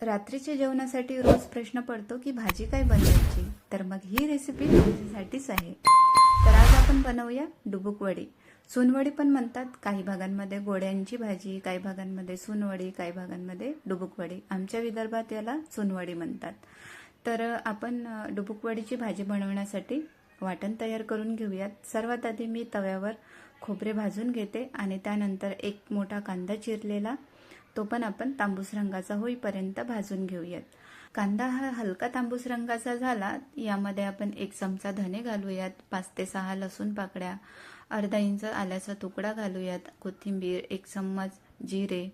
रात्रीच्या जेवणासाठी रोज प्रश्न पडतो की भाजी काय बनवायची? तर मग ही रेसिपी तुमच्यासाठीच आहे. तर आज आपण बनवूया डुबुकवडी सोनवडी पण म्हणतात काही भागांमध्ये गोड्यांची भाजी काही भागांमध्ये सोनवडी काही भागांमध्ये डुबुकवडी आमच्या विदर्भात याला सोनवडी म्हणतात. तर आपण डुबुकवडीची भाजी बनवण्यासाठी वाटण तयार करून घेऊयात. सर्वात आधी मी तव्यावर खोबरे भाजून घेते आणि त्यानंतर एक मोठा कांदा चिरलेला तो पण आपण तांबूस रंगाचा होईपर्यंत भाजून घेऊयात. कांदा हा हलका तांबूस रंगाचा झाला यामध्ये आपण एक चमचा धने घालूयात पाच ते सहा लसूण पाकड्या अर्धा इंच आल्याचा तुकडा घालूयात कोथिंबीर एक चम्मच जिरे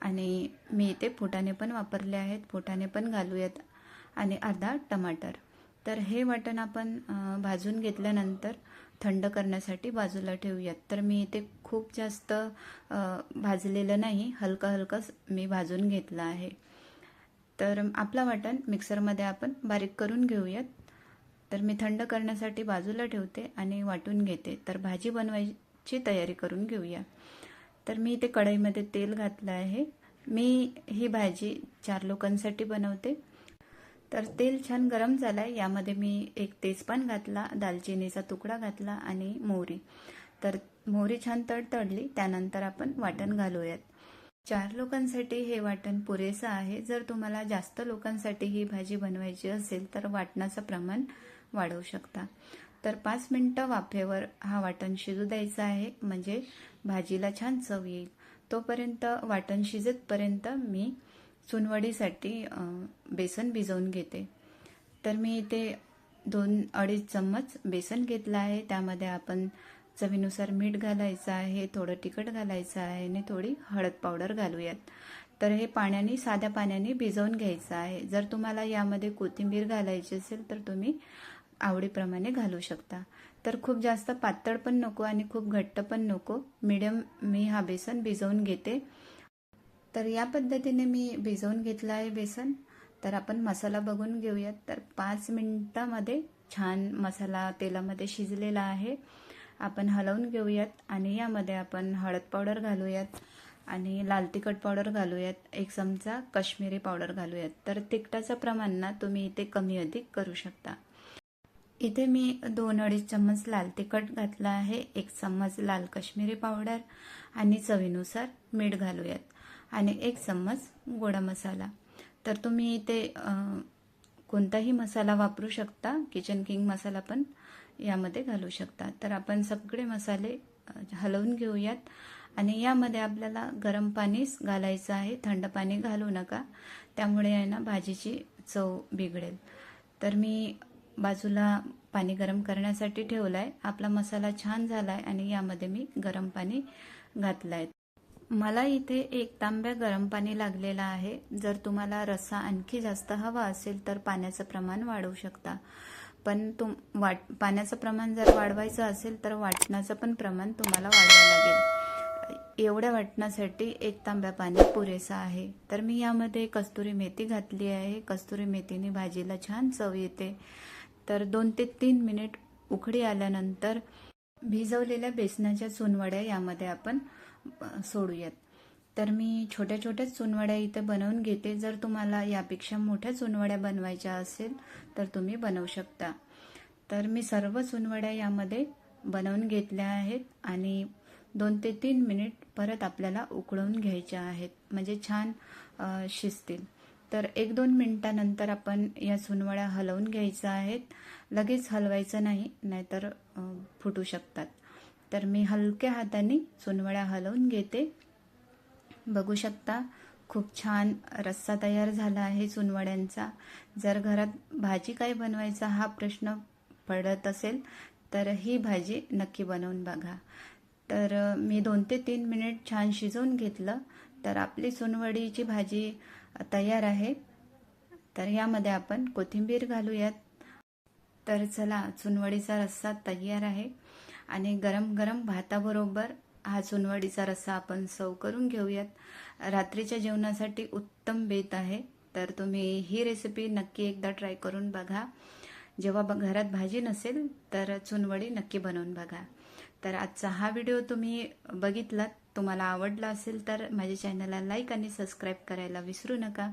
आणि मी इथे फुटाणे पण वापरले आहेत फुटाणे पण घालूयात आणि अर्धा टमाटर. तर हे वाटण आपण भाजून घेतल्यानंतर थंड करण्यासाठी बाजूला ठेवूयात. तर मी इथे खूप जास्त भाजलेलं नाही. हलकं हलकंच मी भाजून घेतलं आहे. तर आपला वाटण मिक्सरमध्ये आपण बारीक करून घेऊयात. तर मी थंड करण्यासाठी बाजूला ठेवते आणि वाटून घेते. तर भाजी बनवायची तयारी करून घेऊया. तर मी इथे कढईमध्ये तेल घातलं आहे. मी ही भाजी चार लोकांसाठी बनवते. तर तेल छान गरम झालं आहे यामध्ये मी एक तेजपान घातला दालचिनीचा तुकडा घातला आणि मोहरी. तर मोहरी छान तडतडली त्यानंतर आपण वाटण घालूयात. चार लोकांसाठी हे वाटण पुरेसं आहे. जर तुम्हाला जास्त लोकांसाठी ही भाजी बनवायची असेल तर वाटणाचं प्रमाण वाढवू शकता. तर पाच मिनटं वाफेवर हा वाटण शिजू द्यायचा आहे. म्हणजे भाजीला छान चव येईल. तोपर्यंत वाटण शिजेतपर्यंत मी चुनवडीसाठी बेसन भिजवून घेते. तर मी इथे दोन अडीच चम्मच बेसन घेतलं आहे. त्यामध्ये आपण चवीनुसार मीठ घालायचं आहे थोडं तिखट घालायचं आहे आणि थोडी हळद पावडर घालूयात. तर हे पाण्याने साध्या पाण्याने भिजवून घ्यायचं आहे. जर तुम्हाला यामध्ये कोथिंबीर घालायची असेल तर तुम्ही आवडीप्रमाणे घालू शकता. तर खूप जास्त पातळ पण नको आणि खूप घट्ट पण नको. मिडियम मी हा बेसन भिजवून घेते. तर या पद्धतीने मी भिजवून घेतलं आहे बेसन. तर आपण मसाला बघून घेऊयात. तर पाच मिनिटामध्ये छान मसाला तेलामध्ये शिजलेला आहे. आपण हलवून घेऊयात आणि यामध्ये आपण हळद पावडर घालूयात आणि लाल तिखट पावडर घालूयात एक चमचा काश्मीरी पावडर घालूयात. तर तिखटाचं प्रमाण ना तुम्ही इथे कमी अधिक करू शकता. इथे मी दोन अडीच चम्मच लाल तिखट घातला आहे एक चम्मच लाल काश्मीरी पावडर आणि चवीनुसार मीठ घालूयात आणि एक चम्मच गोडा मसाला. तर तुम्ही इथे कोणताही मसाला वापरू शकता किचन किंग मसाला पण यामध्ये घालू शकता तर आपण सगळे मसाले हलवून घेऊयात. आणि यामध्ये आपल्याला गरम पाणीच घालायचं आहे. थंड पाणी घालू नका. त्यामुळे आहे ना भाजीची चव बिघडेल. तर मी बाजूला पाणी गरम करण्यासाठी ठेवलं आहे आपला मसाला छान झाला आहे आणि यामध्ये मी गरम पाणी घातलं आहे मला इथे एक तांब्या गरम पाणी लागलेलं आहे. जर तुम्हाला रस्सा आणखी जास्त हवा असेल तर पाण्याचं प्रमाण वाढवू शकता. पण तुम वाट पाण्याचं प्रमाण जर वाढवायचं असेल तर वाटणाचं पण प्रमाण तुम्हाला वाढवावं लागेल. एवढ्या वाटण्यासाठी एक तांब्या पाणी पुरेसा आहे. तर मी यामध्ये कस्तुरी मेथी घातली आहे. कस्तुरी मेथीने भाजीला छान चव येते. तर दोन ते तीन मिनिट उकडी आल्यानंतर भिजवलेल्या बेसनाच्या चुनवड्या यामध्ये आपण सोडूयात. तर मी छोट्या छोट्या चुनवड्या इथे बनवून घेते. जर तुम्हाला यापेक्षा मोठ्या चुनवड्या बनवायच्या असेल तर तुम्ही बनवू शकता. तर मी सर्व चुनवड्या यामध्ये बनवून घेतल्या आहेत आणि दोन ते तीन मिनिट परत आपल्याला उकळवून घ्यायच्या आहेत. म्हणजे छान शिजतील. तर एक दोन मिनटानंतर आपण या सुनवड्या हलवून घ्यायच्या आहेत. लगेच हलवायचं नाही नाहीतर फुटू शकतात. तर मी हलक्या हाताने चुनवड्या हलवून घेते. बघू शकता. खूप छान रस्सा तयार झाला आहे चुनवड्यांचा. जर घरात भाजी काय बनवायचा हा प्रश्न पडत असेल तर ही भाजी नक्की बनवून बघा. तर मी दोन ते तीन मिनिट छान शिजवून घेतलं तर आपली चुनवडीची भाजी तयार आहे. तर यामध्ये आपण कोथिंबीर घालूयात. तर चला चुनवडीचा रस्सा तयार आहे. आणि गरम गरम भाताबरोबर हा चुनवडीचा रस्सा आपण सर्व करून घेऊयात. रात्रीच्या जेवणासाठी उत्तम बेत आहे तर तुम्ही ही रेसिपी नक्की एकदा ट्राय करून बघा. जेव्हा घरात भाजी नसेल तर चुनवडी नक्की बनवून बघा. तर आजचा हा व्हिडिओ तुम्ही बघितलात. तुम्हाला आवडला असेल तर माझ्या चॅनलला लाईक आणि सबस्क्राईब करायला विसरू नका.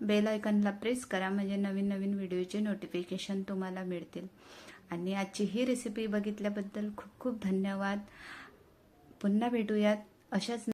बेल आयकनला प्रेस करा म्हणजे नवीन नवीन व्हिडिओचे नोटिफिकेशन तुम्हाला मिळतील. आणि आजची ही रेसिपी बघितल्याबद्दल खूप खूप धन्यवाद. पुन्हा भेटूयात. अशाच